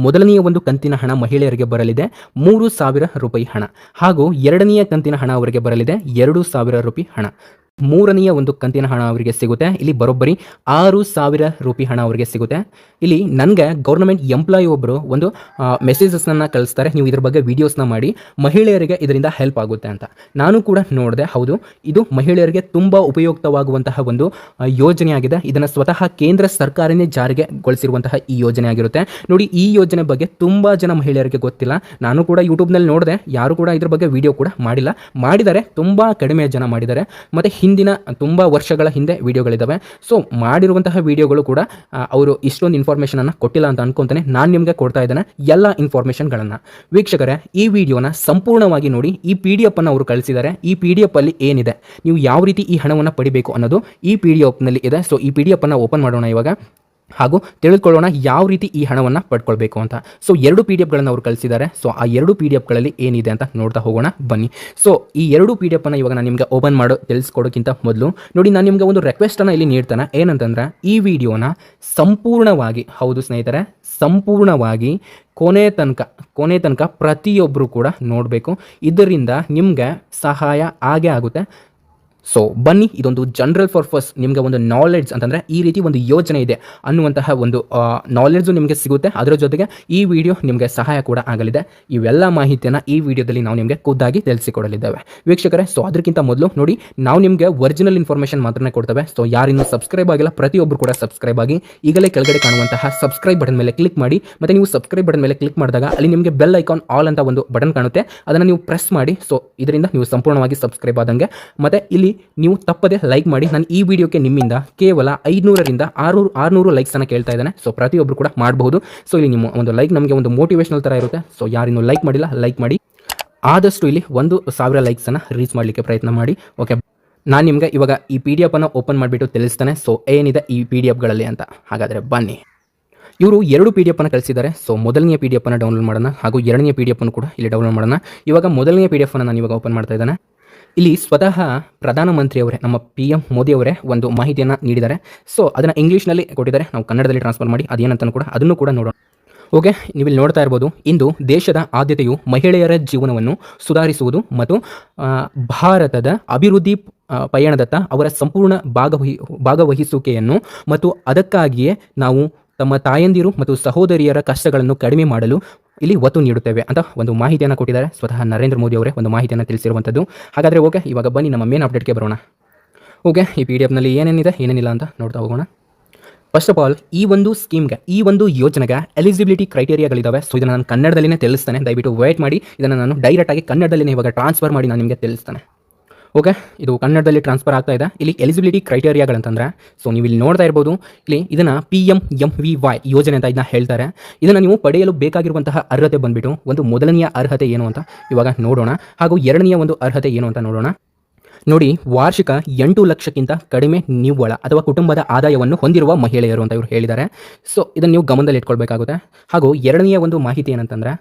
ಮೊದಲನೆಯ ಒಂದು ಕಂತಿನ ಹಣ ಮಹಿಳೆಯರಿಗೆ ಬರಲಿದೆ, ಮೂರು ಸಾವಿರ ರೂಪಾಯಿ ಹಣ. ಹಾಗೂ ಎರಡನೆಯ ಕಂತಿನ ಹಣ ಅವರಿಗೆ ಬರಲಿದೆ, ಎರಡು ಸಾವಿರ ರೂಪಾಯಿ ಹಣ. ಮೂರನೆಯ ಒಂದು ಕಂತಿನ ಹಣ ಅವರಿಗೆ ಸಿಗುತ್ತೆ. ಇಲ್ಲಿ ಬರೋಬ್ಬರಿ ಆರು ಸಾವಿರ ರೂಪಾಯಿ ಹಣ ಅವರಿಗೆ ಸಿಗುತ್ತೆ. ಇಲ್ಲಿ ನನಗೆ ಗೌರ್ಮೆಂಟ್ ಎಂಪ್ಲಾಯಿ ಒಬ್ಬರು ಒಂದು ಮೆಸೇಜಸ್ನ ಕಳಿಸ್ತಾರೆ. ನೀವು ಇದ್ರ ಬಗ್ಗೆ ವೀಡಿಯೋಸ್ನ ಮಾಡಿ. ಮಹಿಳೆಯರಿಗೆ ಇದರಿಂದ ಹೆಲ್ಪ್ ಆಗುತ್ತೆ ಅಂತ. ನಾನು ಕೂಡ ನೋಡಿದೆ, ಹೌದು. ಇದು ಮಹಿಳೆಯರಿಗೆ ತುಂಬ ಉಪಯುಕ್ತವಾಗುವಂತಹ ಒಂದು ಯೋಜನೆಯಾಗಿದೆ ಇದನ್ನು ಸ್ವತಃ ಕೇಂದ್ರ ಸರ್ಕಾರನೇ ಜಾರಿಗೆ ಗೊಳಿಸಿರುವಂತಹ ಈ ಯೋಜನೆ ಆಗಿರುತ್ತೆ. ನೋಡಿ, ಈ ಯೋಜನೆ ಬಗ್ಗೆ ತುಂಬ ಜನ ಮಹಿಳೆಯರಿಗೆ ಗೊತ್ತಿಲ್ಲ. ನಾನು ಕೂಡ ಯೂಟ್ಯೂಬ್ನಲ್ಲಿ ನೋಡಿದೆ. ಯಾರು ಕೂಡ ಇದ್ರ ಬಗ್ಗೆ ವಿಡಿಯೋ ಕೂಡ ಮಾಡಿಲ್ಲ. ಮಾಡಿದರೆ ತುಂಬ ಕಡಿಮೆ ಜನ ಮಾಡಿದ್ದಾರೆ. ಮತ್ತು ಹಿಂದಿನ ತುಂಬ ವರ್ಷಗಳ ಹಿಂದೆ ವೀಡಿಯೋಗಳಿದ್ದಾವೆ ಸೊ ಮಾಡಿರುವಂತಹ ವೀಡಿಯೋಗಳು ಕೂಡ ಅವರು ಇಷ್ಟೊಂದು ಇನ್ಫಾರ್ಮೇಷನನ್ನು ಕೊಟ್ಟಿಲ್ಲ ಅಂತ ಅನ್ಕೊಂತಾನೆ. ನಾನು ನಿಮಗೆ ಕೊಡ್ತಾ ಇದ್ದೇನೆ ಎಲ್ಲ ಇನ್ಫಾರ್ಮೇಷನ್ಗಳನ್ನು ವೀಕ್ಷಕರೇ, ಈ ವಿಡಿಯೋನ ಸಂಪೂರ್ಣವಾಗಿ ನೋಡಿ, ಈ ಪಿ ಡಿ ಅವರು ಕಳಿಸಿದ್ದಾರೆ ಈ ಪಿ ಡಿ ಅಲ್ಲಿ ಏನಿದೆ? ನೀವು ಯಾವ ರೀತಿ ಈ ಹಣವನ್ನು ಪಡಿಬೇಕು ಅನ್ನೋದು ಈ ಪಿ ಡಿ ಇದೆ. ಸೊ ಈ ಪಿ ಡಿ ಓಪನ್ ಮಾಡೋಣ ಇವಾಗ. ಹಾಗೂ ತಿಳಿದುಕೊಳ್ಳೋಣ ಯಾವ ರೀತಿ ಈ ಹಣವನ್ನು ಪಡ್ಕೊಳ್ಬೇಕು ಅಂತ. ಸೊ ಎರಡು ಪಿ ಡಿ ಎಫ್ಗಳನ್ನು ಅವರು ಕಳಿಸಿದ್ದಾರೆ. ಸೊ ಆ ಎರಡು ಪಿ ಡಿ ಎಫ್ಗಳಲ್ಲಿ ಏನಿದೆ ಅಂತ ನೋಡ್ತಾ ಹೋಗೋಣ, ಬನ್ನಿ. ಸೊ ಈ ಎರಡು ಪಿ ಡಿ ಎಫ್ ಇವಾಗ ನಾನು ನಿಮಗೆ ಓಪನ್ ಮಾಡೋ, ತಿಳಿಸ್ಕೊಡೋಕ್ಕಿಂತ ಮೊದಲು. ನೋಡಿ, ನಾನು ನಿಮಗೆ ಒಂದು ರಿಕ್ವೆಸ್ಟನ್ನು ಇಲ್ಲಿ ನೀಡ್ತಾನೆ. ಏನಂತಂದ್ರೆ, ಈ ವಿಡಿಯೋನ ಸಂಪೂರ್ಣವಾಗಿ, ಹೌದು ಸ್ನೇಹಿತರೆ, ಸಂಪೂರ್ಣವಾಗಿ ಕೊನೆ ತನಕ ಕೊನೆ ತನಕ ಪ್ರತಿಯೊಬ್ಬರು ಕೂಡ ನೋಡಬೇಕು. ಇದರಿಂದ ನಿಮಗೆ ಸಹಾಯ ಆಗೇ ಆಗುತ್ತೆ. ಸೊ ಬನ್ನಿ, ಇದೊಂದು ಜನರಲ್ ಪರ್ಪಸ್ ನಿಮಗೆ ಒಂದು ನಾಲೆಡ್ಜ್ ಅಂತಂದರೆ ಈ ರೀತಿ ಒಂದು ಯೋಜನೆ ಇದೆ ಅನ್ನುವಂತಹ ಒಂದು ನಾಲೆಡ್ಜು ನಿಮಗೆ ಸಿಗುತ್ತೆ. ಅದರ ಜೊತೆಗೆ ಈ ವಿಡಿಯೋ ನಿಮಗೆ ಸಹಾಯ ಕೂಡ ಆಗಲಿದೆ. ಇವೆಲ್ಲ ಮಾಹಿತಿಯನ್ನು ಈ ವಿಡಿಯೋದಲ್ಲಿ ನಾವು ನಿಮಗೆ ಖುದ್ದಾಗಿ ತಿಳಿಸಿಕೊಡಲಿದ್ದೇವೆ. ವೀಕ್ಷಕರೇ ಸೊ ಅದಕ್ಕಿಂತ ಮೊದಲು ನೋಡಿ, ನಾವು ನಿಮಗೆ ಒರಿಜಿನಲ್ ಇನ್ಫಾರ್ಮೇಷನ್ ಮಾತ್ರ ಕೊಡ್ತೇವೆ. ಸೊ ಯಾರಿನ್ನೂ ಸಬ್ಸ್ಕ್ರೈಬ್ ಆಗಿಲ್ಲ ಪ್ರತಿಯೊಬ್ಬರು ಕೂಡ ಸಬ್ಸ್ಕ್ರೈಬ್ ಆಗಿ ಈಗಲೇ ಕೆಳಗಡೆ ಕಾಣುವಂತಹ ಸಬ್ಸ್ಕ್ರೈಬ್ ಬಟನ್ ಮೇಲೆ ಕ್ಲಿಕ್ ಮಾಡಿ, ಮತ್ತು ನೀವು ಸಬ್ಸ್ಕ್ರೈಬ್ ಬಟನ್ ಮೇಲೆ ಕ್ಲಿಕ್ ಮಾಡಿದಾಗ ಅಲ್ಲಿ ನಿಮಗೆ ಬೆಲ್ ಐಕಾನ್ ಆಲ್ ಅಂತ ಒಂದು ಬಟನ್ ಕಾಣುತ್ತೆ. ಅದನ್ನು ನೀವು ಪ್ರೆಸ್ ಮಾಡಿ ಸೊ ಇದರಿಂದ ನೀವು ಸಂಪೂರ್ಣವಾಗಿ ಸಬ್ಸ್ಕ್ರೈಬ್ ಆದಂಗೆ. ಮತ್ತು ಇಲ್ಲಿ ನೀವು ತಪ್ಪದೆ ಲೈಕ್ ಮಾಡಿ. ನಾನು ಈ ವಿಡಿಯೋಕ್ಕೆ ನಿಮ್ಮಿಂದ ಕೇವಲ ಐದುನೂರರಿಂದ ಆರುನೂರು ಆರುನೂರು ಲೈಕ್ಸನ್ನು ಕೇಳ್ತಾ ಇದ್ದಾನೆ. ಸೊ ಪ್ರತಿಯೊಬ್ಬರು ಕೂಡ ಮಾಡಬಹುದು. ಸೊ ಇಲ್ಲಿ ನಿಮ್ಮ ಒಂದು ಲೈಕ್ ನಮಗೆ ಒಂದು ಮೋಟಿವೇಶನಲ್ ಥರ ಇರುತ್ತೆ. ಸೊ ಯಾರಿನ್ನೂ ಲೈಕ್ ಮಾಡಿಲ್ಲ ಲೈಕ್ ಮಾಡಿ. ಆದಷ್ಟು ಇಲ್ಲಿ ಒಂದು ಸಾವಿರ ಲೈಕ್ಸನ್ನು ರೀಚ್ ಮಾಡಲಿಕ್ಕೆ ಪ್ರಯತ್ನ ಮಾಡಿ. ಓಕೆ ನಾನು ನಿಮಗೆ ಇವಾಗ ಈ ಪಿ ಡಿ ಎಫನ್ನು ಓಪನ್ ಮಾಡಿಬಿಟ್ಟು ತಿಳಿಸ್ತಾನೆ. ಸೊ ಏನಿದೆ ಈ ಪಿ ಡಿ ಎಫ್ಗಳಲ್ಲಿ ಅಂತ. ಹಾಗಾದರೆ ಬನ್ನಿ. ಇವರು ಎರಡು ಪಿ ಡಿ ಎಫ್ ಅನ್ನು ಕಳಿಸಿದ್ದಾರೆ. ಸೊ ಮೊದಲನೆಯ ಪಿ ಡಿ ಎಫ್ ಅನ್ನು ಡೌನ್ಲೋಡ್ ಮಾಡೋಣ. ಹಾಗೂ ಎರಡನೇ ಪಿ ಡಿ ಎಫ್ ಅನ್ನು ಕೂಡ ಇಲ್ಲಿ ಡೌನ್ಲೋಡ್ ಮಾಡೋಣ. ಇವಾಗ ಮೊದಲನೇ ಪಿ ಡಿ ಎಫ್ ಅನ್ನು ನಾನು ಇವಾಗ ಓಪನ್ ಮಾಡ್ತಾ ಇದ್ದೇನೆ. ಇಲ್ಲಿ ಸ್ವತಃ ಪ್ರಧಾನಮಂತ್ರಿಯವರೇ, ನಮ್ಮ ಪಿ ಎಂ ಮೋದಿಯವರೇ ಒಂದು ಮಾಹಿತಿಯನ್ನು ನೀಡಿದ್ದಾರೆ. ಸೊ ಅದನ್ನು ಇಂಗ್ಲೀಷ್ನಲ್ಲಿ ಕೊಟ್ಟಿದ್ದಾರೆ. ನಾವು ಕನ್ನಡದಲ್ಲಿ ಟ್ರಾನ್ಸ್ಫರ್ ಮಾಡಿ, ಅದೇನಂತನೂ ಕೂಡ ಅದನ್ನು ಕೂಡ ನೋಡೋಣ. ಓಕೆ ನೀವು ಇಲ್ಲಿ ನೋಡ್ತಾ ಇರ್ಬೋದು, ಇಂದು ದೇಶದ ಆದ್ಯತೆಯು ಮಹಿಳೆಯರ ಜೀವನವನ್ನು ಸುಧಾರಿಸುವುದು ಮತ್ತು ಭಾರತದ ಅಭಿವೃದ್ಧಿ ಪಯಣದತ್ತ ಅವರ ಸಂಪೂರ್ಣ ಭಾಗವಹಿ, ಭಾಗವಹಿಸುವಿಕೆಯನ್ನು ಮತ್ತು ಅದಕ್ಕಾಗಿಯೇ ನಾವು ತಮ್ಮ ತಾಯಂದಿರು ಮತ್ತು ಸಹೋದರಿಯರ ಕಷ್ಟಗಳನ್ನು ಕಡಿಮೆ ಮಾಡಲು ಇಲ್ಲಿ ಒತ್ತು ನೀಡುತ್ತೇವೆ ಅಂತ ಒಂದು ಮಾಹಿತಿಯನ್ನು ಕೊಟ್ಟಿದ್ದಾರೆ. ಸ್ವತಃ ನರೇಂದ್ರ ಮೋದಿ ಅವರೇ ಒಂದು ಮಾಹಿತಿಯನ್ನು ತಿಳಿಸಿರುವಂಥದ್ದು ಹಾಗಾದರೆ ಓಕೆ, ಇವಾಗ ಬನ್ನಿ ನಮ್ಮ ಮೇನ್ ಅಪ್ಡೇಟ್ಗೆ ಬರೋಣ. ಓಕೆ, ಈ ಪಿ ಡಿ ಎಫ್ನಲ್ಲಿ ಏನೇನಿದೆ, ಏನೇನಿಲ್ಲ ಅಂತ ನೋಡ್ತಾ ಹೋಗೋಣ. ಫಸ್ಟ್ ಆಫ್ ಆಲ್ ಈ ಒಂದು ಸ್ಕೀಮ್ಗೆ ಈ ಒಂದು ಯೋಜನೆಗೆ ಎಲಿಜಿಬಿಲಿಟಿ ಕ್ರೈಟೇರಿಯಾಗಳಿದ್ದಾವೆ ಸೊ ಇದನ್ನು ನಾನು ಕನ್ನಡದಲ್ಲಿನೇ ತಿಳಿಸ್ತಾನೆ. ದಯವಿಟ್ಟು ವೇಟ್ ಮಾಡಿ. ಇದನ್ನು ನಾನು ಡೈರೆಕ್ಟಾಗಿ ಕನ್ನಡದಲ್ಲಿನೇ ಇವಾಗ ಟ್ರಾನ್ಸ್ಫರ್ ಮಾಡಿ ನಾನು ನಿಮಗೆ ತಿಳಿಸ್ತೇನೆ. ಓಕೆ, ಇದು ಕನ್ನಡದಲ್ಲಿ ಟ್ರಾನ್ಸ್ಫರ್ ಆಗ್ತಾ ಇದೆ. ಇಲ್ಲಿ ಎಲಿಜಿಬಿಲಿಟಿ ಕ್ರೈಟೇರಿಯಾಗಳಂತಂದ್ರೆ ಸೊ ನೀವು ಇಲ್ಲಿ ನೋಡ್ತಾ ಇರ್ಬೋದು, ಇಲ್ಲಿ ಇದನ್ನು P M M V Y ಯೋಜನೆ ಅಂತ ಇದನ್ನ ಹೇಳ್ತಾರೆ. ಇದನ್ನು ನೀವು ಪಡೆಯಲು ಬೇಕಾಗಿರುವಂತಹ ಅರ್ಹತೆ ಬಂದ್ಬಿಟ್ಟು, ಒಂದು ಮೊದಲನೆಯ ಅರ್ಹತೆ ಏನು ಅಂತ ಇವಾಗ ನೋಡೋಣ. ಹಾಗೂ ಎರಡನೆಯ ಒಂದು ಅರ್ಹತೆ ಏನು ಅಂತ ನೋಡೋಣ. ನೋಡಿ, ವಾರ್ಷಿಕ ಎಂಟು ಲಕ್ಷಕ್ಕಿಂತ ಕಡಿಮೆ ನಿವ್ವಳ ಅಥವಾ ಕುಟುಂಬದ ಆದಾಯವನ್ನು ಹೊಂದಿರುವ ಮಹಿಳೆಯರು ಅಂತ ಇವರು ಹೇಳಿದ್ದಾರೆ. ಸೊ ಇದನ್ನು ನೀವು ಗಮನದಲ್ಲಿ ಇಟ್ಕೊಳ್ಬೇಕಾಗುತ್ತೆ ಹಾಗೂ ಎರಡನೆಯ ಒಂದು ಮಾಹಿತಿ ಏನಂತಂದ್ರೆ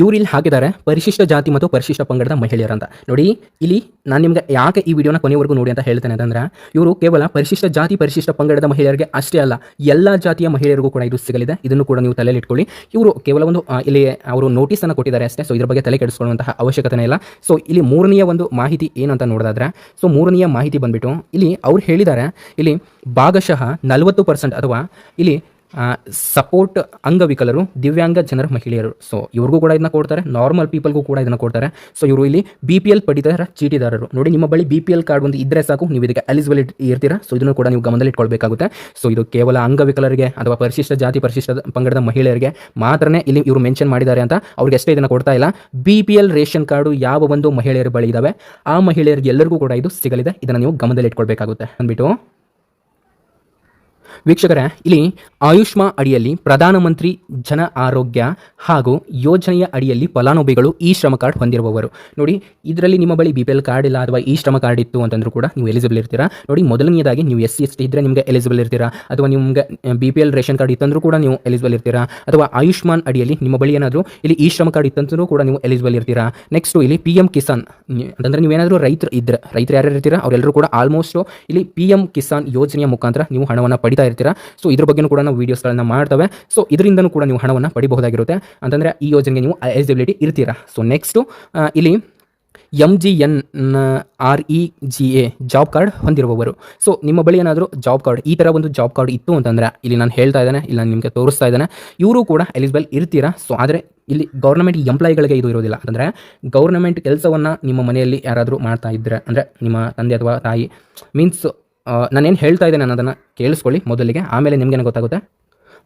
ಇವ್ರು ಇಲ್ಲಿ ಹಾಕಿದ್ದಾರೆ, ಪರಿಶಿಷ್ಟ ಜಾತಿ ಮತ್ತು ಪರಿಶಿಷ್ಟ ಪಂಗಡದ ಮಹಿಳೆಯರು ಅಂತ. ನೋಡಿ, ಇಲ್ಲಿ ನಾನು ನಿಮ್ಗೆ ಯಾಕೆ ಈ ವಿಡಿಯೋನ ಕೊನೆವರೆಗೂ ನೋಡಿ ಅಂತ ಹೇಳ್ತೇನೆ ಅಂತಂದ್ರೆ, ಇವರು ಕೇವಲ ಪರಿಶಿಷ್ಟ ಜಾತಿ, ಪರಿಶಿಷ್ಟ ಪಂಗಡದ ಮಹಿಳೆಯರಿಗೆ ಅಷ್ಟೇ ಅಲ್ಲ, ಎಲ್ಲ ಜಾತಿಯ ಮಹಿಳೆಯರಿಗೂ ಕೂಡ ಇದು ಸಿಗಲಿದೆ. ಇದನ್ನು ಕೂಡ ನೀವು ತಲೆಯಲ್ಲಿ ಇಟ್ಕೊಳ್ಳಿ. ಇವರು ಕೇವಲ ಒಂದು ಇಲ್ಲಿ ಅವರು ನೋಟಿಸನ್ನು ಕೊಟ್ಟಿದ್ದಾರೆ ಅಷ್ಟೇ ಸೊ ಇದ್ರ ಬಗ್ಗೆ ತಲೆ ಕೆಡಿಸ್ಕೊಳ್ಳುವಂತಹ ಅವಶ್ಯಕತೆ ಇಲ್ಲ. ಸೊ ಇಲ್ಲಿ ಮೂರನೆಯ ಒಂದು ಮಾಹಿತಿ ಏನಂತ ನೋಡೋದಾದ್ರೆ ಸೊ ಮೂರನೆಯ ಮಾಹಿತಿ ಬಂದ್ಬಿಟ್ಟು, ಇಲ್ಲಿ ಅವ್ರು ಹೇಳಿದ್ದಾರೆ, ಇಲ್ಲಿ ಭಾಗಶಃ ನಲವತ್ತು ಪರ್ಸೆಂಟ್ ಅಥವಾ ಇಲ್ಲಿ ಸಪೋರ್ಟ್ ಅಂಗವಿಕಲರು, ದಿವ್ಯಾಂಗ ಜನರ, ಮಹಿಳೆಯರು. ಸೊ ಇವ್ರಿಗೂ ಕೂಡ ಇದನ್ನ ಕೊಡ್ತಾರೆ. ನಾರ್ಮಲ್ ಪೀಪಲ್ಗೂ ಕೂಡ ಇದನ್ನ ಕೊಡ್ತಾರೆ. ಸೊ ಇವರು ಇಲ್ಲಿ ಬಿ ಪಿ ಎಲ್ ಪಡಿತರ, ಚೀಟಿದಾರರು. ನೋಡಿ, ನಿಮ್ಮ ಬಳಿ ಬಿ ಪಿ ಎಲ್ ಕಾರ್ಡ್ ಒಂದು ಇದ್ರೆ ಸಾಕು. ನೀವು ಇದಕ್ಕೆ ಎಲಿಜಿಬಿಲಿಟಿ ಇರ್ತೀರಾ. ಸೊ ಇದನ್ನು ಕೂಡ ನೀವು ಗಮನದಲ್ಲಿ ಇಟ್ಕೊಳ್ಬೇಕಾಗುತ್ತೆ. ಸೊ ಇದು ಕೇವಲ ಅಂಗವಿಕಲರಿಗೆ ಅಥವಾ ಪರಿಶಿಷ್ಟ ಜಾತಿ ಪರಿಶಿಷ್ಟ ಪಂಗಡದ ಮಹಿಳೆಯರಿಗೆ ಮಾತ್ರನೇ ಇಲ್ಲಿ ಇವರು ಮೆನ್ಷನ್ ಮಾಡಿದ್ದಾರೆ ಅಂತ ಅವ್ರಿಗೆ ಅಷ್ಟೇ ಇದನ್ನು ಕೊಡ್ತಾ ಇಲ್ಲ. B P L ration card ಯಾವ ಒಂದು ಮಹಿಳೆಯರ ಬಳಿ ಇದಾವೆ. ಆ ಮಹಿಳೆಯರಿಗೆ ಎಲ್ಲರಿಗೂ ಕೂಡ ಇದು ಸಿಗಲಿದೆ. ಇದನ್ನು ನೀವು ಗಮನದಲ್ಲಿ ಇಟ್ಕೊಳ್ಬೇಕಾಗುತ್ತೆ. ಅಂದ್ಬಿಟ್ಟು ವೀಕ್ಷಕರೇ, ಇಲ್ಲಿ ಆಯುಷ್ಮಾ ಅಡಿಯಲ್ಲಿ ಪ್ರಧಾನಮಂತ್ರಿ ಜನ ಆರೋಗ್ಯ ಹಾಗೂ ಯೋಜನೆಯ ಅಡಿಯಲ್ಲಿ ಫಲಾನುಭವಿಗಳು ಈ ಶ್ರಮ ಕಾರ್ಡ್ ಹೊಂದಿರುವವರು. ನೋಡಿ, ಇದರಲ್ಲಿ ನಿಮ್ಮ ಬಳಿ ಬಿ ಕಾರ್ಡ್ ಇಲ್ಲ ಅಥವಾ ಈ ಶ್ರಮ ಕಾರ್ಡ್ ಇತ್ತು ಅಂತಂದ್ರೂ ಕೂಡ ನೀವು ಎಲಿಜಿಬಲ್ ಇರ್ತೀರಾ? ನೋಡಿ, ಮೊದಲನೆಯದಾಗಿ ನೀವು ಎಸ್ ಸಿ ಎಸ್ ಟಿ ಇದ್ದರೆ ನಿಮಗೆ ಎಲಿಜಿಬಲ್ ಇರ್ತೀರಾ? ಅಥವಾ ನಿಮಗೆ B P L ration card ಇತ್ತಂದ್ರೂ ಕೂಡ ನೀವು ಎಲಿಜಿಬಲ್ ಇರ್ತೀರಾ? ಅಥವಾ ಆಯುಷ್ಮಾನ್ ಅಡಿಯಲ್ಲಿ ನಿಮ್ಮ ಬಳಿ ಏನಾದರೂ ಇಲ್ಲಿ ಈ ಶ್ರಮ ಕಾರ್ಡ್ ಇತ್ತಂದ್ರೂ ಕೂಡ ನೀವು ಎಲಿಜಿಬಲ್ ಇರ್ತೀರಾ? ನೆಕ್ಸ್ಟ್ ಇಲ್ಲಿ ಪಿ ಎಂ ಕಿಸಾನ್ ಅಂತಂದ್ರೆ ನೀವೇನಾದರೂ ರೈತರು ಇದ್ದರೆ ರೈತರು ಯಾರ್ಯಾರು ಇರ್ತೀರಾ? ಅವರೆಲ್ಲರೂ ಕೂಡ ಆಲ್ಮೋಸ್ಟ್ ಇಲ್ಲಿ ಪಿ ಎಂ ಕಿಸಾನ್ ಯೋಜನೆಯ ಮುಖಾಂತರ ನೀವು ಹಣವನ್ನು ಪಡಿತಾ ಇರ್ತೀರಾ? ಸೊ ಇದ್ರ ಬಗ್ಗೆನೂ ಕೂಡ ನಾವು ವೀಡಿಯೋಸ್ಗಳನ್ನ ಮಾಡ್ತವೆ. ಸೊ ಇದರಿಂದನೂ ಕೂಡ ನೀವು ಹಣವನ್ನು ಪಡಿಬಹುದಾಗಿರುತ್ತೆ. ಅಂತಂದರೆ, ಈ ಯೋಜನೆಗೆ ನೀವು ಎಲಿಜಿಬಿಲಿಟಿ ಇರ್ತೀರಾ? ಸೊ ನೆಕ್ಸ್ಟು ಇಲ್ಲಿ M G N R E G A job card ಹೊಂದಿರುವವರು. ಸೊ ನಿಮ್ಮ ಬಳಿ ಏನಾದರೂ ಜಾಬ್ ಕಾರ್ಡ್ ಈ ಥರ ಒಂದು ಜಾಬ್ ಕಾರ್ಡ್ ಇತ್ತು ಅಂತಂದರೆ, ಇಲ್ಲಿ ನಾನು ಹೇಳ್ತಾ ಇದ್ದೇನೆ, ಇಲ್ಲ ನಿಮಗೆ ತೋರಿಸ್ತಾ ಇದ್ದೇನೆ. ಇವರು ಕೂಡ ಎಲಿಜಿಬಲ್ ಇರ್ತೀರಾ? ಸೊ ಆದರೆ ಇಲ್ಲಿ ಗೌರ್ಮೆಂಟ್ ಎಂಪ್ಲಾಯಿಗಳಿಗೆ ಇದು ಇರೋದಿಲ್ಲ. ಅಂದರೆ ಗೌರ್ಮೆಂಟ್ ಕೆಲಸವನ್ನು ನಿಮ್ಮ ಮನೆಯಲ್ಲಿ ಯಾರಾದರೂ ಮಾಡ್ತಾ ಇದ್ದರೆ ಅಂದರೆ ನಿಮ್ಮ ತಂದೆ ಅಥವಾ ತಾಯಿ ಮೀನ್ಸ್ ನಾನೇನು ಹೇಳ್ತಾ ಇದ್ದೇನೆ ಅನ್ನೋದನ್ನು ಕೇಳಿಸ್ಕೊಳ್ಳಿ ಮೊದಲಿಗೆ, ಆಮೇಲೆ ನಿಮಗೇನು ಗೊತ್ತಾಗುತ್ತೆ.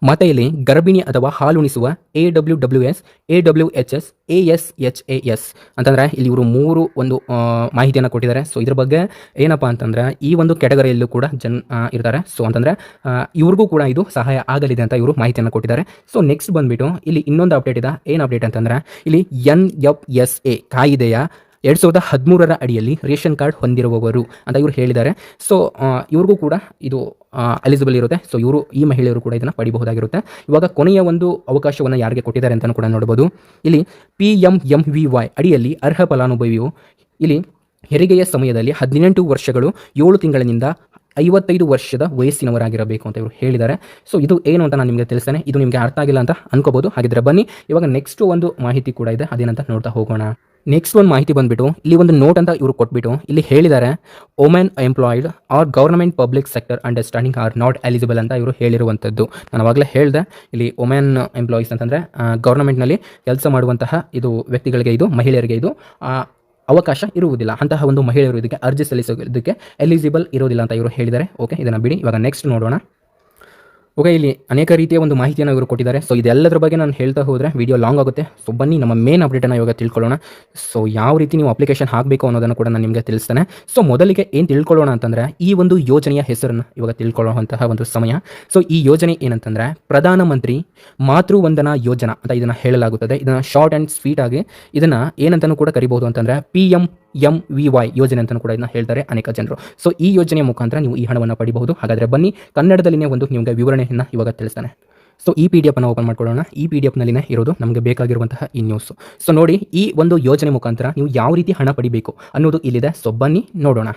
ಮತ್ತೆ ಇಲ್ಲಿ ಗರ್ಭಿಣಿ ಅಥವಾ ಹಾಲುಣಿಸುವ A W W S A W H S A S H A S ಅಂತಂದರೆ ಇಲ್ಲಿ ಇವರು ಮೂರು ಒಂದು ಮಾಹಿತಿಯನ್ನು ಕೊಟ್ಟಿದ್ದಾರೆ. ಸೊ ಇದ್ರ ಬಗ್ಗೆ ಏನಪ್ಪ ಅಂತಂದರೆ ಈ ಒಂದು ಕೆಟಗರಿಯಲ್ಲೂ ಕೂಡ ಜನ್ ಇರ್ತಾರೆ. ಸೊ ಅಂತಂದರೆ ಇವ್ರಿಗೂ ಕೂಡ ಇದು ಸಹಾಯ ಆಗಲಿದೆ ಅಂತ ಇವರು ಮಾಹಿತಿಯನ್ನು ಕೊಟ್ಟಿದ್ದಾರೆ. ಸೊ ನೆಕ್ಸ್ಟ್ ಬಂದುಬಿಟ್ಟು ಇಲ್ಲಿ ಇನ್ನೊಂದು ಅಪ್ಡೇಟ್ ಇದೆ. ಏನು ಅಪ್ಡೇಟ್ ಅಂತಂದರೆ, ಇಲ್ಲಿ ಎನ್ ಎಫ್ ಎಸ್ ಎ ಕಾಯಿದೆಯ ಎರಡು ಸಾವಿರದ ಹದಿಮೂರರ ಅಡಿಯಲ್ಲಿ ರೇಷನ್ ಕಾರ್ಡ್ ಹೊಂದಿರುವವರು ಅಂತ ಇವರು ಹೇಳಿದ್ದಾರೆ. ಸೊ ಇವ್ರಿಗೂ ಕೂಡ ಇದು ಎಲಿಜಿಬಲ್ ಇರುತ್ತೆ. ಸೊ ಇವರು, ಈ ಮಹಿಳೆಯರು ಕೂಡ ಇದನ್ನು ಪಡಿಬಹುದಾಗಿರುತ್ತೆ. ಇವಾಗ ಕೊನೆಯ ಒಂದು ಅವಕಾಶವನ್ನು ಯಾರಿಗೆ ಕೊಟ್ಟಿದ್ದಾರೆ ಅಂತಲೂ ಕೂಡ ನೋಡ್ಬೋದು. ಇಲ್ಲಿ P M M V Y ಅಡಿಯಲ್ಲಿ ಅರ್ಹ ಫಲಾನುಭವಿಯು ಇಲ್ಲಿ ಹೆರಿಗೆಯ ಸಮಯದಲ್ಲಿ ಹದಿನೆಂಟು ವರ್ಷಗಳು ಏಳು ತಿಂಗಳಿನಿಂದ ಐವತ್ತೈದು ವರ್ಷದ ವಯಸ್ಸಿನವರಾಗಿರಬೇಕು ಅಂತ ಇವರು ಹೇಳಿದ್ದಾರೆ. ಸೊ ಇದು ಏನು ಅಂತ ನಾನು ನಿಮಗೆ ತಿಳಿಸ್ತೇನೆ. ಇದು ನಿಮಗೆ ಅರ್ಥ ಆಗಿಲ್ಲ ಅಂತ ಅನ್ಕೋಬಹುದು ಹಾಗಿದ್ರೆ ಬನ್ನಿ. ಇವಾಗ ನೆಕ್ಸ್ಟ್ ಒಂದು ಮಾಹಿತಿ ಕೂಡ ಇದೆ. ಅದೇನಂತ ನೋಡ್ತಾ ಹೋಗೋಣ. ನೆಕ್ಸ್ಟ್ ಒಂದು ಮಾಹಿತಿ ಬಂದ್ಬಿಟ್ಟು, ಇಲ್ಲಿ ಒಂದು ನೋಟ್ ಅಂತ ಇವರು ಕೊಟ್ಬಿಟ್ಟು, ಇಲ್ಲಿ ಹೇಳಿದ್ದಾರೆ women employed or government public sector understanding are not eligible ಅಂತ ಇವರು ಹೇಳಿರುವಂಥದ್ದು. ನಾನು ಅವಾಗಲೇ ಹೇಳಿದೆ, ಇಲ್ಲಿ ಒಮೆನ್ ಎಂಪ್ಲಾಯೀಸ್ ಅಂತಂದರೆ ಗೌರ್ಮೆಂಟ್ನಲ್ಲಿ ಕೆಲಸ ಮಾಡುವಂತಹ ಇದು ವ್ಯಕ್ತಿಗಳಿಗೆ ಇದು, ಮಹಿಳೆಯರಿಗೆ ಇದು ಅವಕಾಶ ಇರುವುದಿಲ್ಲ. ಅಂತಹ ಒಂದು ಮಹಿಳೆಯರು ಇದಕ್ಕೆ ಅರ್ಜಿ ಸಲ್ಲಿಸೋದಕ್ಕೆ ಎಲಿಜಿಬಲ್ ಇರೋದಿಲ್ಲ ಅಂತ ಇವರು ಹೇಳಿದ್ದಾರೆ. ಓಕೆ ಇದನ್ನು ಬಿಡಿ. ಇವಾಗ ನೆಕ್ಸ್ಟ್ ನೋಡೋಣ. ಓಕೆ ಇಲ್ಲಿ ಅನೇಕ ರೀತಿಯ ಒಂದು ಮಾಹಿತಿಯನ್ನು ಇವರು ಕೊಟ್ಟಿದ್ದಾರೆ. ಸೊ ಇದೆಲ್ಲದರ ಬಗ್ಗೆ ನಾನು ಹೇಳ್ತಾ ಹೋದರೆ ವೀಡಿಯೋ ಲಾಂಗ್ ಆಗುತ್ತೆ. ಸೊ ಬನ್ನಿ ನಮ್ಮ ಮೇನ್ ಅಪ್ಡೇಟನ್ನು ಇವಾಗ ತಿಳ್ಕೊಳ್ಳೋಣ. ಸೊ ಯಾವ ರೀತಿ ನೀವು ಅಪ್ಲಿಕೇಶನ್ ಹಾಕಬೇಕು ಅನ್ನೋದನ್ನು ಕೂಡ ನಾನು ನಿಮಗೆ ತಿಳಿಸ್ತೇನೆ. ಸೊ ಮೊದಲಿಗೆ ಏನು ತಿಳ್ಕೊಳ್ಳೋಣ ಅಂತಂದರೆ ಈ ಒಂದು ಯೋಜನೆಯ ಹೆಸರನ್ನು ಇವಾಗ ತಿಳ್ಕೊಳ್ಳುವಂತಹ ಒಂದು ಸಮಯ. ಸೊ ಈ ಯೋಜನೆ ಏನಂತಂದರೆ ಪ್ರಧಾನಮಂತ್ರಿ ಮಾತೃವಂದನಾ ಯೋಜನಾ ಅಂತ ಇದನ್ನು ಹೇಳಲಾಗುತ್ತದೆ. ಇದನ್ನು ಶಾರ್ಟ್ ಆ್ಯಂಡ್ ಸ್ವೀಟ್ ಆಗಿ ಇದನ್ನು ಏನಂತಲೂ ಕೂಡ ಕರಿಬಹುದು ಅಂತಂದರೆ P M M V Y ಯೋಜನೆ ಅಂತ ಕೂಡ ಇದನ್ನ ಹೇಳ್ತಾರೆ ಅನೇಕ ಜನರು. ಸೊ ಈ ಯೋಜನೆಯ ಮುಖಾಂತರ ನೀವು ಈ ಹಣವನ್ನು ಪಡಿಬಹುದು. ಹಾಗಾದರೆ ಬನ್ನಿ, ಕನ್ನಡದಲ್ಲಿನೇ ಒಂದು ನಿಮಗೆ ವಿವರಣೆಯನ್ನು ಇವಾಗ ತಿಳಿಸ್ತಾನೆ. ಸೊ ಈ ಪಿ ಡಿ ಎಫ್ನ ಓಪನ್ ಮಾಡ್ಕೊಳ್ಳೋಣ. ಈ ಪಿ ಡಿ ಎಫ್ನಲ್ಲಿನೇ ಇರೋದು ನಮಗೆ ಬೇಕಾಗಿರುವಂತಹ ಈ ನ್ಯೂಸ್ ಸೊ ನೋಡಿ, ಈ ಒಂದು ಯೋಜನೆ ಮುಖಾಂತರ ನೀವು ಯಾವ ರೀತಿ ಹಣ ಪಡಿಬೇಕು ಅನ್ನೋದು ಇಲ್ಲಿದೆ. ಸೊ ಬನ್ನಿ, ನೋಡೋಣ.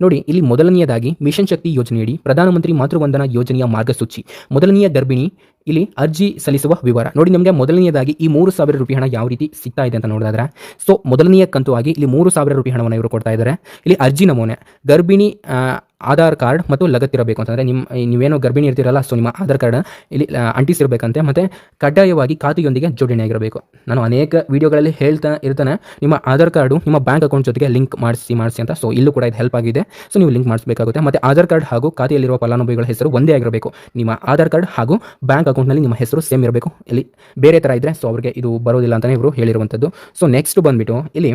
ನೋಡಿ, ಇಲ್ಲಿ ಮೊದಲನೆಯದಾಗಿ ಮಿಷನ್ ಶಕ್ತಿ ಯೋಜನೆಯಡಿ ಪ್ರಧಾನಮಂತ್ರಿ ಮಾತೃವಂದನಾ ಯೋಜನೆಯ ಮಾರ್ಗಸೂಚಿ. ಮೊದಲನೆಯ ಗರ್ಭಿಣಿ, ಇಲ್ಲಿ ಅರ್ಜಿ ಸಲ್ಲಿಸುವ ವಿವರ. ನೋಡಿ, ನಮಗೆ ಮೊದಲನೆಯದಾಗಿ ಈ ಮೂರು ಸಾವಿರ ರೂಪಾಯಿ ಹಣ ಯಾವ ರೀತಿ ಸಿಗ್ತಾ ಇದೆ ಅಂತ ನೋಡಿದ್ರೆ, ಸೊ, ಮೊದಲನೆಯ ಕಂತು ಆಗಿ ಇಲ್ಲಿ ಮೂರು ಸಾವಿರ ರೂಪಾಯಿ ಹಣವನ್ನು ಇವರು ಕೊಡ್ತಾ ಇದ್ದಾರೆ. ಇಲ್ಲಿ ಅರ್ಜಿ ನಮೂನೆ. ಗರ್ಭಿಣಿ ಆಧಾರ್ ಕಾರ್ಡ್ ಮತ್ತು ಲಗತ್ತಿರಬೇಕು ಅಂತಂದರೆ ನಿಮ್ಮ ನೀವೇನೋ ಗರ್ಭಿಣಿ ಇರ್ತೀರಲ್ಲ ಸೊ ನಿಮ್ಮ ಆಧಾರ್ ಕಾರ್ಡ್ ಇಲ್ಲಿ ಅಂಟಿಸಿರಬೇಕಂತೆ, ಮತ್ತು ಕಡ್ಡಾಯವಾಗಿ ಖಾತೆಯೊಂದಿಗೆ ಜೋಡಣೆಯಾಗಿರಬೇಕು. ನಾನು ಅನೇಕ ವಿಡಿಯೋಗಳಲ್ಲಿ ಹೇಳ್ತಾ ಇರ್ತಾನೆ, ನಿಮ್ಮ ಆಧಾರ್ ಕಾರ್ಡು ನಿಮ್ಮ ಬ್ಯಾಂಕ್ ಅಕೌಂಟ್ ಜೊತೆಗೆ ಲಿಂಕ್ ಮಾಡಿಸಿ ಮಾಡಿಸಿ ಅಂತ. ಸೊ ಇಲ್ಲೂ ಕೂಡ ಇದು ಹೆಲ್ಪ್ ಆಗಿದೆ. ಸೊ ನೀವು ಲಿಂಕ್ ಮಾಡಿಸಬೇಕಾಗುತ್ತೆ. ಮತ್ತು ಆಧಾರ್ ಕಾರ್ಡ್ ಹಾಗೂ ಖಾತೆಯಲ್ಲಿರುವ ಫಲಾನುಭವಿಗಳ ಹೆಸರು ಒಂದೇ ಆಗಿರಬೇಕು. ನಿಮ್ಮ ಆಧಾರ್ ಕಾರ್ಡ್ ಹಾಗೂ ಬ್ಯಾಂಕ್ ಅಕೌಂಟ್ನಲ್ಲಿ ನಿಮ್ಮ ಹೆಸರು ಸೇಮ್ ಇರಬೇಕು. ಇಲ್ಲಿ ಬೇರೆ ಥರ ಇದ್ದರೆ ಸೊ ಅವರಿಗೆ ಇದು ಬರೋದಿಲ್ಲ ಅಂತಲೇ ಇವರು ಹೇಳಿರುವಂಥದ್ದು ಸೊ ನೆಕ್ಸ್ಟ್ ಬಂದುಬಿಟ್ಟು, ಇಲ್ಲಿ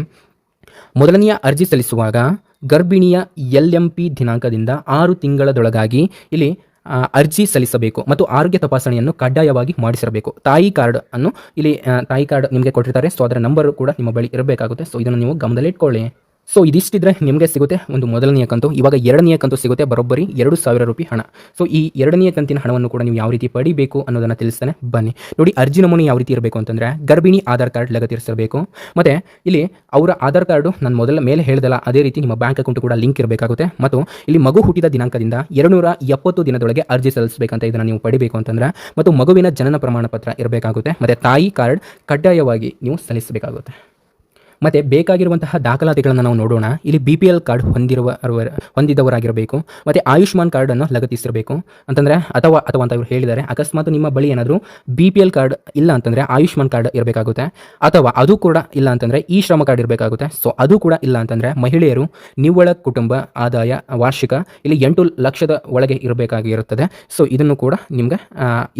ಮೊದಲನೆಯ ಅರ್ಜಿ ಸಲ್ಲಿಸುವಾಗ ಗರ್ಭಿಣಿಯ ಎಲ್ ಎಂ ಪಿ ದಿನಾಂಕದಿಂದ ಆರು ತಿಂಗಳದೊಳಗಾಗಿ ಇಲ್ಲಿ ಅರ್ಜಿ ಸಲ್ಲಿಸಬೇಕು ಮತ್ತು ಆರೋಗ್ಯ ತಪಾಸಣೆಯನ್ನು ಕಡ್ಡಾಯವಾಗಿ ಮಾಡಿಸಿರಬೇಕು. ತಾಯಿ ಕಾರ್ಡ್ ಅನ್ನು ಇಲ್ಲಿ ತಾಯಿ ಕಾರ್ಡ್ ನಿಮಗೆ ಕೊಟ್ಟಿರ್ತಾರೆ. ಸೊ ಅದರ ನಂಬರ್ ಕೂಡ ನಿಮ್ಮ ಬಳಿ ಇರಬೇಕಾಗುತ್ತೆ. ಸೊ ಇದನ್ನು ನೀವು ಗಮನದಲ್ಲಿ ಇಟ್ಕೊಳ್ಳಿ ಸೊ ಇದಿಷ್ಟಿದ್ರೆ ನಿಮಗೆ ಸಿಗುತ್ತೆ ಒಂದು ಮೊದಲನೆಯ ಕಂತು. ಇವಾಗ ಎರಡನೆಯ ಕಂತು ಸಿಗುತ್ತೆ ಬರೋಬ್ಬರಿ ಎರಡು ಸಾವಿರ ರೂಪಾಯಿ ಹಣ. ಸೊ ಈ ಎರಡನೆಯ ಕಂತಿನ ಹಣವನ್ನು ಕೂಡ ನೀವು ಯಾವ ರೀತಿ ಪಡಿಬೇಕು ಅನ್ನೋದನ್ನು ತಿಳಿಸ್ತಾನೆ. ಬನ್ನಿ. ನೋಡಿ, ಅರ್ಜಿ ನಮೂನೆ ಯಾವ ರೀತಿ ಇರಬೇಕು ಅಂತಂದರೆ ಗರ್ಭಿಣಿ ಆಧಾರ್ ಕಾರ್ಡ್ ಲಗತ್ತಿರಿಸಬೇಕು ಮತ್ತು ಇಲ್ಲಿ ಅವರ ಆಧಾರ್ ಕಾರ್ಡು ನಾನು ಮೊದಲ ಮೇಲೆ ಹೇಳಿದಲ್ಲ, ಅದೇ ರೀತಿ ನಿಮ್ಮ ಬ್ಯಾಂಕ್ ಅಕೌಂಟ್ ಕೂಡ ಲಿಂಕ್ ಇರಬೇಕಾಗುತ್ತೆ. ಮತ್ತು ಇಲ್ಲಿ ಮಗು ಹುಟ್ಟಿದ ದಿನಾಂಕದಿಂದ ಎರಡುನೂರ ಎಪ್ಪತ್ತು ದಿನದೊಳಗೆ ಅರ್ಜಿ ಸಲ್ಲಿಸಬೇಕಂತ ಇದನ್ನು ನೀವು ಪಡಿಬೇಕು ಅಂತಂದರೆ, ಮತ್ತು ಮಗುವಿನ ಜನನ ಪ್ರಮಾಣ ಪತ್ರ ಇರಬೇಕಾಗುತ್ತೆ. ಮತ್ತು ತಾಯಿ ಕಾರ್ಡ್ ಕಡ್ಡಾಯವಾಗಿ ನೀವು ಸಲ್ಲಿಸಬೇಕಾಗುತ್ತೆ. ಮತ್ತು ಬೇಕಾಗಿರುವಂತಹ ದಾಖಲಾತಿಗಳನ್ನು ನಾವು ನೋಡೋಣ. ಇಲ್ಲಿ ಬಿ ಪಿ ಎಲ್ ಕಾರ್ಡ್ ಹೊಂದಿರುವ, ಹೊಂದಿದವರಾಗಿರಬೇಕು. ಮತ್ತು ಆಯುಷ್ಮಾನ್ ಕಾರ್ಡನ್ನು ಲಗತ್ತಿಸಿರಬೇಕು. ಅಂತಂದರೆ, ಅಥವಾ ಅಥವಾ ಅಂತ ಇವರು ಹೇಳಿದ್ದಾರೆ. ಅಕಸ್ಮಾತ್ ನಿಮ್ಮ ಬಳಿ ಏನಾದರೂ ಬಿ ಪಿ ಎಲ್ ಕಾರ್ಡ್ ಇಲ್ಲ ಅಂತಂದರೆ ಆಯುಷ್ಮಾನ್ ಕಾರ್ಡ್ ಇರಬೇಕಾಗುತ್ತೆ. ಅಥವಾ ಅದು ಕೂಡ ಇಲ್ಲ ಅಂತಂದರೆ ಈ ಶ್ರಮ ಕಾರ್ಡ್ ಇರಬೇಕಾಗುತ್ತೆ. ಸೊ ಅದು ಕೂಡ ಇಲ್ಲ ಅಂತಂದರೆ ಮಹಿಳೆಯರು ನಿವ್ವಳ ಕುಟುಂಬ ಆದಾಯ ವಾರ್ಷಿಕ ಇಲ್ಲಿ ಎಂಟು ಲಕ್ಷದ ಒಳಗೆ ಇರಬೇಕಾಗಿರುತ್ತದೆ. ಸೊ ಇದನ್ನು ಕೂಡ ನಿಮಗೆ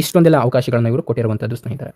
ಇಷ್ಟೊಂದೆಲ್ಲ ಅವಕಾಶಗಳನ್ನು ಇವರು ಕೊಟ್ಟಿರುವಂಥದ್ದು ಸ್ನೇಹಿತರೆ.